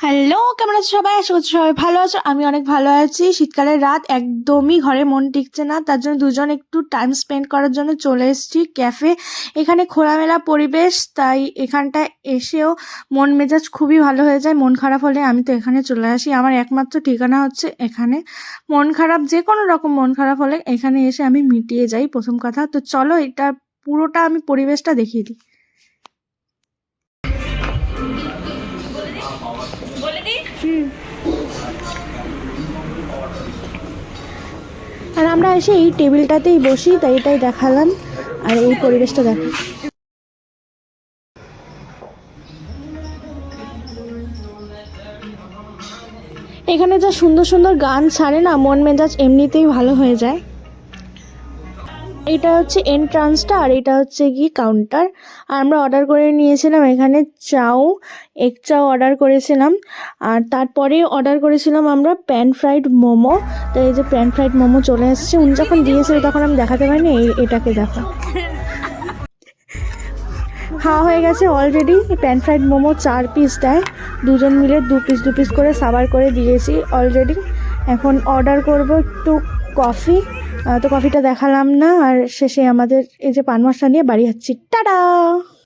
Hello কেমন আছো সবাই? আশা করছি সবাই ভালো আছো। আমি অনেক ভালো আছি। শীতকালের রাত একদমই ঘরে মন টিকছে না, তার জন্য দুজন একটু টাইম স্পেন্ড করার জন্য চলে এসেছি ক্যাফে এখানে খোলামেলা পরিবেশ, তাই এখানটায় এসেও মন মেজাজ খুবই ভালো হয়ে যায়। মন খারাপ হলে আমি তো এখানে চলে আসি। আমার একমাত্র ঠিকানা হচ্ছে এখানে। মন খারাপ যে কোনো রকম মন খারাপ হলে এখানে এসে আমি মিটিয়ে যাই প্রথম কথা। তো চলো এটা পুরোটা আমি পরিবেশটা দেখিয়ে দিই। আর আমরা এসে এই টেবিলটাতেই বসি, তাই এটাই দেখালাম। আর এই পরিবেশটা দেখা। এখানে যা সুন্দর সুন্দর গান ছাড়ে না, মন মেজাজ এমনিতেই ভালো হয়ে যায়। এটা হচ্ছে এন্ট্রান্সটা আর এটা হচ্ছে কি কাউন্টার আর আমরা অর্ডার করে নিয়েছিলাম এখানে চাউ এক চাউ অর্ডার করেছিলাম। আর তারপরে অর্ডার করেছিলাম আমরা প্যান ফ্রাইড মোমো। তো এই যে প্যান ফ্রাইড মোমো চলে এসেছে, উনি যখন দিয়েছিল তখন আমি দেখাতে পারিনি, এই এটাকে দেখা। খাওয়া হয়ে গেছে অলরেডি প্যান ফ্রাইড মোমো চার পিস দেয়। দুজন মিলে দু পিস দু পিস করে সাবার করে দিয়েছি অলরেডি এখন অর্ডার করব একটু কফি তো কফিটা দেখালাম না, আর শেষে আমাদের এই যে পান মশলা নিয়ে বাড়ি যাচ্ছি। টাটা!